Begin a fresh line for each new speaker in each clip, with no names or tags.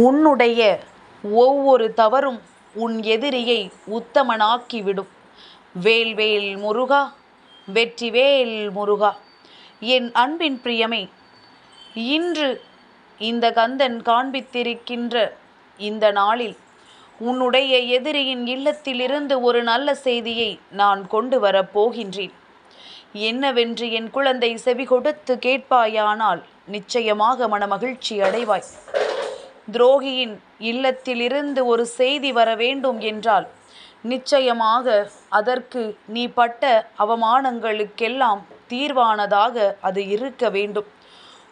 உன்னுடைய ஒவ்வொரு தவறும் உன் எதிரியை உத்தமனாக்கிவிடும். வேல் வேல் முருகா வெற்றிவேல் முருகா என் அன்பின் பிரியமே இன்று இந்த கந்தன் காண்பித்திருக்கின்ற இந்த நாளில் உன்னுடைய எதிரியின் இல்லத்திலிருந்து ஒரு நல்ல செய்தியை நான் கொண்டு வரப் போகின்றேன். என்னவென்று என் குழந்தை செவி கொடுத்து கேட்பாயானால் நிச்சயமாக மனமகிழ்ச்சி அடைவாய். துரோகியின் இல்லத்திலிருந்து ஒரு செய்தி வர வேண்டும் என்றால் நிச்சயமாக அதற்கு நீ பட்ட அவமானங்களுக்கெல்லாம் தீர்வானதாக அது இருக்க வேண்டும்.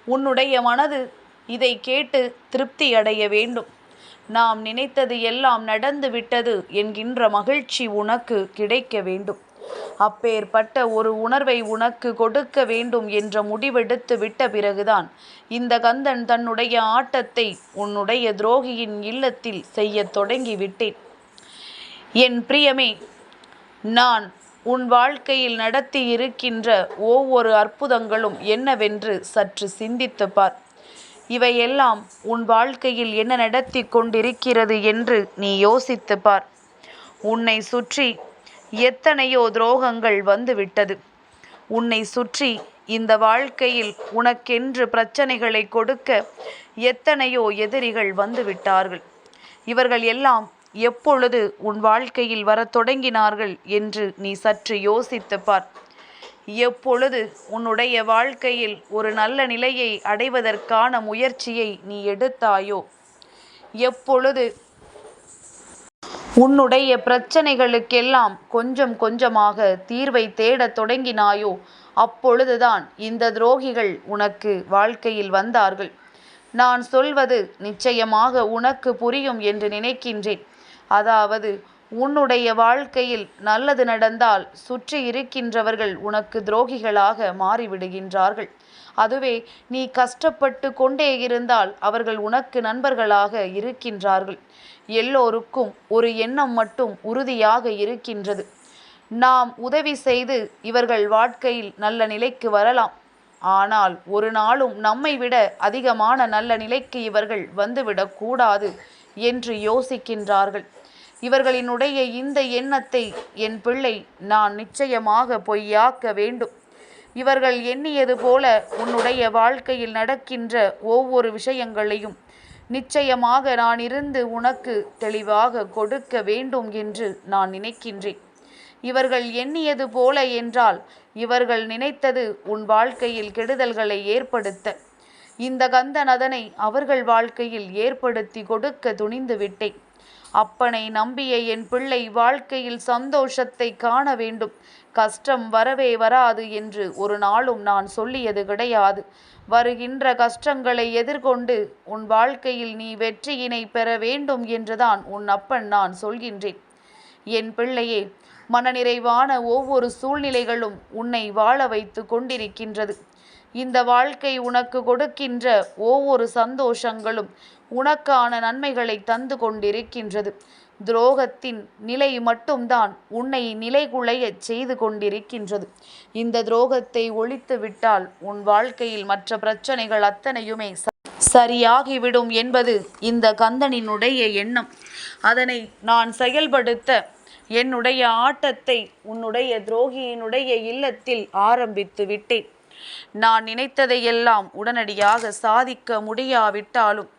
உன்னுடைய மனது இதை கேட்டு திருப்தி அடைய வேண்டும். நாம் நினைத்தது எல்லாம் நடந்து விட்டது என்கின்ற மகிழ்ச்சி உனக்கு கிடைக்க வேண்டும். அப்பேற்பட்ட ஒரு உணர்வை உனக்கு கொடுக்க வேண்டும் என்ற முடிவெடுத்து விட்ட பிறகுதான் இந்த கந்தன் தன்னுடைய ஆட்டத்தை உன்னுடைய துரோகியின் இல்லத்தில் செய்யத் தொடங்கி விட்டேன். என் பிரியமே நான் உன் வாழ்க்கையில் நடத்தி இருக்கின்ற ஒவ்வொரு அற்புதங்களும் என்னவென்று சற்று சிந்தித்து பார். இவையெல்லாம் உன் வாழ்க்கையில் என்ன நடத்தி கொண்டிருக்கிறது என்று நீ யோசித்து பார். உன்னை சுற்றி எத்தனையோ துரோகங்கள் வந்துவிட்டது. உன்னை சுற்றி இந்த வாழ்க்கையில் உனக்கென்று பிரச்சனைகளை கொடுக்க எத்தனையோ எதிரிகள் வந்துவிட்டார்கள். இவர்கள் எல்லாம் எப்பொழுது உன் வாழ்க்கையில் வரத் தொடங்கினார்கள் என்று நீ சற்று யோசித்து பார். எப்பொழுது உன்னுடைய வாழ்க்கையில் ஒரு நல்ல நிலையை அடைவதற்கான முயற்சியை நீ எடுத்தாயோ எப்பொழுது உன்னுடைய பிரச்சனைகளுக்கெல்லாம் கொஞ்சம் கொஞ்சமாக தீர்வை தேடத் தொடங்கினாயோ அப்பொழுதுதான் இந்த துரோகிகள் உனக்கு வாழ்க்கையில் வந்தார்கள். நான் சொல்வது நிச்சயமாக உனக்கு புரியும் என்று நினைக்கின்றேன். அதாவது உன்னுடைய வாழ்க்கையில் நல்லது நடந்தால் சுற்றி இருக்கின்றவர்கள் உனக்கு துரோகிகளாக மாறிவிடுகின்றார்கள். அதுவே நீ கஷ்டப்பட்டு கொண்டே இருந்தால் அவர்கள் உனக்கு நண்பர்களாக இருக்கின்றார்கள். எல்லோருக்கும் ஒரு எண்ணம் மட்டும் உறுதியாக இருக்கின்றது. நாம் உதவி செய்து இவர்கள் வாழ்க்கையில் நல்ல நிலைக்கு வரலாம். ஆனால் ஒரு நாளும் நம்மை விட அதிகமான நல்ல நிலைக்கு இவர்கள் வந்துவிடக்கூடாது என்று யோசிக்கின்றார்கள். இவர்களினுடைய இந்த எண்ணத்தை என் பிள்ளை நான் நிச்சயமாக பொய்யாக்க வேண்டும். இவர்கள் எண்ணியது போல உன்னுடைய வாழ்க்கையில் நடக்கின்ற ஒவ்வொரு விஷயங்களையும் நிச்சயமாக நான் இருந்து உனக்கு தெளிவாக கொடுக்க வேண்டும் என்று நான் நினைக்கின்றேன். இவர்கள் எண்ணியது போல என்றால் இவர்கள் நினைத்தது உன் வாழ்க்கையில் கெடுதல்களை ஏற்படுத்த. இந்த கந்தன் அதனை அவர்கள் வாழ்க்கையில் ஏற்படுத்தி கொடுக்க துணிந்து விட்டேன். அப்பனை நம்பிய என் பிள்ளை வாழ்க்கையில் சந்தோஷத்தை காண வேண்டும். கஷ்டம் வரவே வராது என்று ஒரு நாளும் நான் சொல்லியது கிடையாது. வருகின்ற கஷ்டங்களை எதிர்கொண்டு உன் வாழ்க்கையில் நீ வெற்றியினை பெற வேண்டும் என்றுதான் உன் அப்பன் நான் சொல்கின்றேன். என் பிள்ளையே மனநிறைவான ஒவ்வொரு சூழ்நிலைகளும் உன்னை வாழ வைத்துக் கொண்டிருக்கின்றது. இந்த வாழ்க்கை உனக்கு கொடுக்கின்ற ஒவ்வொரு சந்தோஷங்களும் உனக்கான நன்மைகளை தந்து கொண்டிருக்கின்றது. துரோகத்தின் நிலை மட்டும்தான் உன்னை நிலைகுலையச் செய்து கொண்டிருக்கின்றது. இந்த துரோகத்தை ஒழித்து விட்டால் உன் வாழ்க்கையில் மற்ற பிரச்சனைகள் அத்தனையுமே சரியாகிவிடும் என்பது இந்த கந்தனினுடைய எண்ணம். அதனை நான் செயல்படுத்த என்னுடைய ஆட்டத்தை உன்னுடைய துரோகியினுடைய இல்லத்தில் ஆரம்பித்து விட்டேன். நான் நினைத்ததையெல்லாம் உடனடியாக சாதிக்க முடியாவிட்டாலும்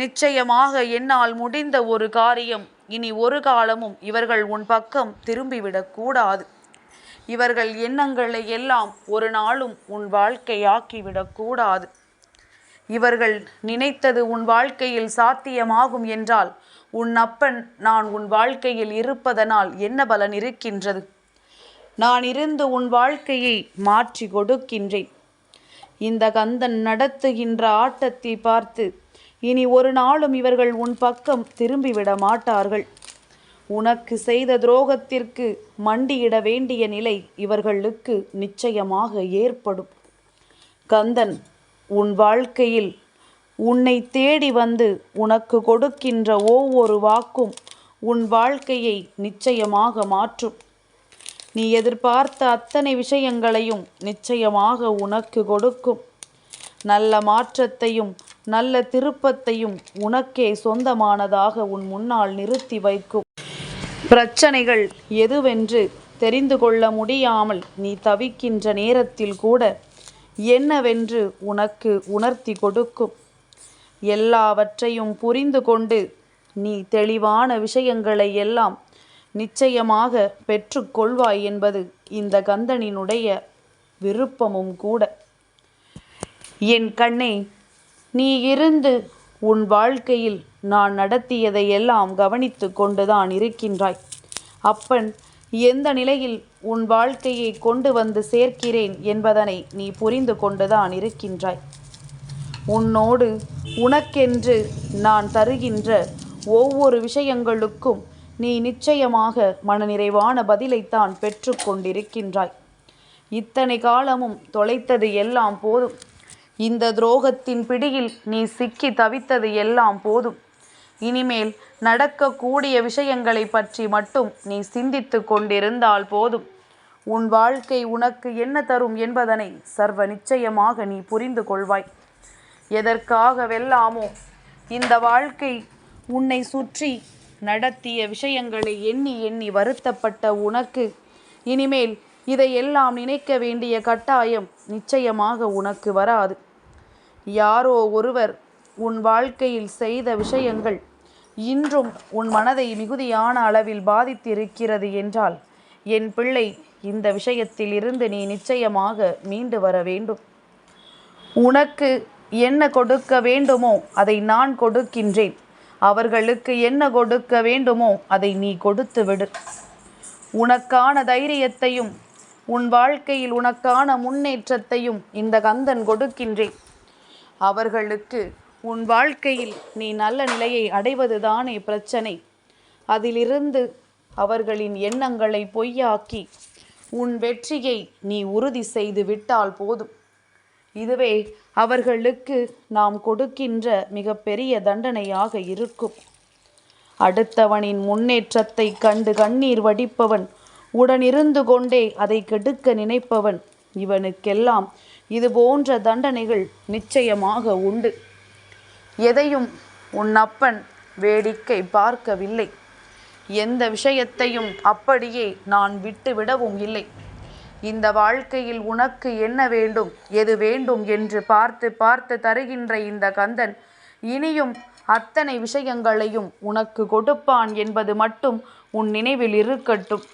நிச்சயமாக என்னால் முடிந்த ஒரு காரியம் இனி ஒரு காலமும் இவர்கள் உன் பக்கம் திரும்பிவிடக் கூடாது. இவர்கள் எண்ணங்களை எல்லாம் ஒரு நாளும் உன் வாழ்க்கையாக்கிவிடக் கூடாது. இவர்கள் நினைத்தது உன் வாழ்க்கையில் சாத்தியமாகும் என்றால் உன் அப்பன் நான் உன் வாழ்க்கையில் இருப்பதனால் என்ன பலன் இருக்கின்றது? நான் இருந்து உன் வாழ்க்கையை மாற்றி கொடுக்கின்றேன். இந்த கந்தன் நடத்துகின்ற ஆட்டத்தை பார்த்து இனி ஒரு நாளும் இவர்கள் உன் பக்கம் திரும்பிவிட மாட்டார்கள். உனக்கு செய்த துரோகத்திற்கு மண்டியிட வேண்டிய நிலை இவர்களுக்கு நிச்சயமாக ஏற்படும். கந்தன் உன் வாழ்க்கையில் உன்னை தேடி வந்து உனக்கு கொடுக்கின்ற ஒவ்வொரு வாக்கும் உன் வாழ்க்கையை நிச்சயமாக மாற்றும். நீ எதிர்பார்த்த அத்தனை விஷயங்களையும் நிச்சயமாக உனக்கு கொடுக்கும். நல்ல மாற்றத்தையும் நல்ல திருப்பத்தையும் உனக்கே சொந்தமானதாக உன் முன்னால் நிறுத்தி வைக்கும். பிரச்சனைகள் எதுவென்று தெரிந்து கொள்ள முடியாமல் நீ தவிக்கின்ற நேரத்தில் கூட என்னவென்று உனக்கு உணர்த்தி கொடுக்கும். எல்லாவற்றையும் புரிந்து கொண்டு நீ தெளிவான விஷயங்களை எல்லாம் நிச்சயமாக பெற்றுக்கொள்வாய் என்பது இந்த கந்தனினுடைய விருப்பமும் கூட. என் கண்ணே நீ இருந்து உன் வாழ்க்கையில் நான் நடத்தியதை எல்லாம் கவனித்து கொண்டுதான் இருக்கின்றாய். அப்பன் எந்த நிலையில் உன் வாழ்க்கையை கொண்டு வந்து சேர்க்கிறேன் என்பதனை நீ புரிந்து கொண்டுதான் இருக்கின்றாய். உன்னோடு உனக்கென்று நான் தருகின்ற ஒவ்வொரு விஷயங்களுக்கும் நீ நிச்சயமாக மனநிறைவான பதிலைத்தான் பெற்றுக்கொண்டிருக்கின்றாய் இத்தனை காலமும் தொலைத்தது எல்லாம் போதும். இந்த துரோகத்தின் பிடியில் நீ சிக்கி தவித்தது எல்லாம் போதும். இனிமேல் நடக்கக்கூடிய விஷயங்களை பற்றி மட்டும் நீ சிந்தித்து கொண்டிருந்தால் போதும். உன் வாழ்க்கை உனக்கு என்ன தரும் என்பதனை சர்வ நிச்சயமாக நீ புரிந்து கொள்வாய். எதற்காக வெல்லாமோ இந்த வாழ்க்கை உன்னை சுற்றி நடத்திய விஷயங்களை எண்ணி எண்ணி வருத்தப்பட்ட உனக்கு இனிமேல் இதையெல்லாம் நினைக்க வேண்டிய கட்டாயம் நிச்சயமாக உனக்கு வராது. யாரோ ஒருவர் உன் வாழ்க்கையில் செய்த விஷயங்கள் இன்றும் உன் மனதை மிகுதியான அளவில் பாதித்திருக்கிறது என்றால் என் பிள்ளை இந்த விஷயத்தில் இருந்து நீ நிச்சயமாக மீண்டு வர வேண்டும். உனக்கு என்ன கொடுக்க வேண்டுமோ அதை நான் கொடுக்கின்றேன். அவர்களுக்கு என்ன கொடுக்க வேண்டுமோ அதை நீ கொடுத்து விடு. உனக்கான தைரியத்தையும் உன் வாழ்க்கையில் உனக்கான முன்னேற்றத்தையும் இந்த கந்தன் கொடுக்கின்றேன் அவர்களுக்கு உன் வாழ்க்கையில் நீ நல்ல நிலையை அடைவதுதானே பிரச்சனை. அதிலிருந்து அவர்களின் எண்ணங்களை பொய்யாக்கி உன் வெற்றியை நீ உறுதி செய்து விட்டால் போதும். இதுவே அவர்களுக்கு நாம் கொடுக்கின்ற மிகப்பெரிய தண்டனையாக இருக்கும். அடுத்தவனின் முன்னேற்றத்தை கண்டு கண்ணீர் வடிப்பவன் உடனிருந்து கொண்டே அதை கெடுக்க நினைப்பவன் இவனுக்கெல்லாம் இது போன்ற தண்டனைகள் நிச்சயமாக உண்டு. எதையும் உன் அப்பன் வேடிக்கை பார்க்கவில்லை. எந்த விஷயத்தையும் அப்படியே நான் விட்டுவிடவும் இல்லை. இந்த வாழ்க்கையில் உனக்கு என்ன வேண்டும் எது வேண்டும் என்று பார்த்து பார்த்து தருகின்ற இந்த கந்தன் இனியும் அத்தனை விஷயங்களையும் உனக்கு கொடுப்பான் என்பது மட்டும் உன் நினைவில் இருக்கட்டும்.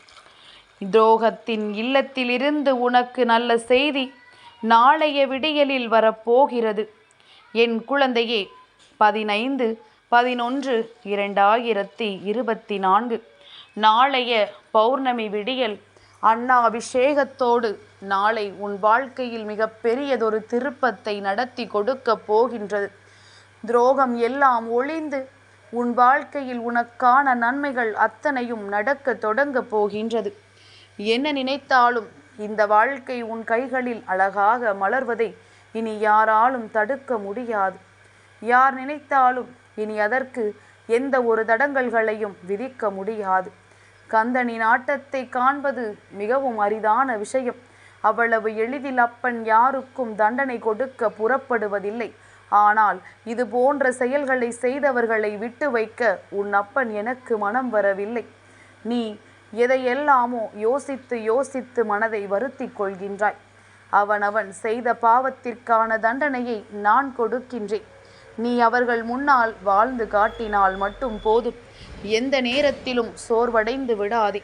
துரோகத்தின் இல்லத்திலிருந்து உனக்கு நல்ல செய்தி நாளைய விடியலில் வரப்போகிறது. என் குழந்தையே பதினைந்து பதினொன்று இரண்டாயிரத்தி இருபத்தி நான்கு நாளைய பௌர்ணமி விடியல் அண்ணா அபிஷேகத்தோடு நாளை உன் வாழ்க்கையில் மிக பெரியதொரு திருப்பத்தை நடத்தி கொடுக்க போகின்றது. துரோகம் எல்லாம் ஒளிந்து உன் வாழ்க்கையில் உனக்கான நன்மைகள் அத்தனையும் நடக்க தொடங்க போகின்றது. என்ன நினைத்தாலும் இந்த வாழ்க்கை உன் கைகளில் அழகாக மலர்வதை இனி யாராலும் தடுக்க முடியாது. யார் நினைத்தாலும் இனி அதற்கு எந்த ஒரு தடங்கல்களையும் விதிக்க முடியாது. கந்தனின் ஆட்டத்தை காண்பது மிகவும் அரிதான விஷயம். அவ்வளவு எளிதில் அப்பன் யாருக்கும் தண்டனை கொடுக்க புறப்படுவதில்லை. ஆனால் இது போன்ற செயல்களை செய்தவர்களை விட்டு வைக்க உன் அப்பன் எனக்கு மனம் வரவில்லை. நீ எதையெல்லாமோ யோசித்து யோசித்து மனதை வருத்தி கொள்கின்றாய். அவனவன் செய்த பாவத்திற்கான தண்டனையை நான் கொடுக்கின்றேன். நீ அவர்கள் முன்னால் வாழ்ந்து காட்டினால் மட்டும் போதும். எந்த நேரத்திலும் சோர்வடைந்து விடாதே.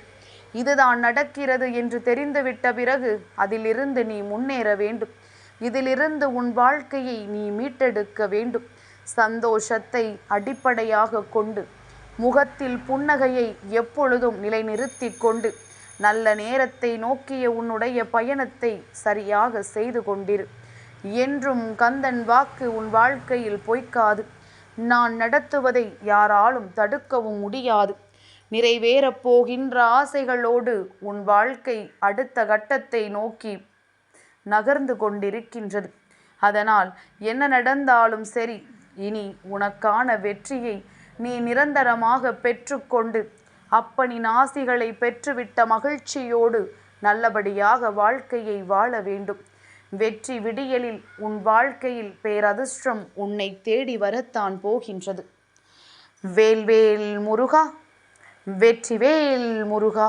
இதுதான் நடக்கிறது என்று தெரிந்துவிட்ட பிறகு அதிலிருந்து நீ முன்னேற வேண்டும். இதிலிருந்து உன் வாழ்க்கையை நீ மீட்டெடுக்க வேண்டும். சந்தோஷத்தை அடிப்படையாக கொண்டு முகத்தில் புன்னகையை எப்பொழுதும் நிலைநிறுத்தி கொண்டு நல்ல நேரத்தை நோக்கிய உன்னுடைய பயணத்தை சரியாக செய்து கொண்டிரு. என்றும் கந்தன் வாக்கு உன் வாழ்க்கையில் பொய்க்காது. நான் நடத்துவதை யாராலும் தடுக்கவும் முடியாது. நிறைவேறப் போகின்ற ஆசைகளோடு உன் வாழ்க்கை அடுத்த கட்டத்தை நோக்கி நகர்ந்து கொண்டிருக்கின்றது. அதனால் என்ன நடந்தாலும் சரி இனி உனக்கான வெற்றியை நீ நிரந்தரமாக பெற்றுக்கொண்டு அப்பனின் ஆசிகளை பெற்றுவிட்ட மகிழ்ச்சியோடு நல்லபடியாக வாழ்க்கையை வாழ வேண்டும். வெற்றி விடியலில் உன் வாழ்க்கையில் பேரதிர்ஷ்டம் உன்னை தேடி வரத்தான் போகின்றது. வேல்வேல் முருகா வெற்றிவேல் முருகா.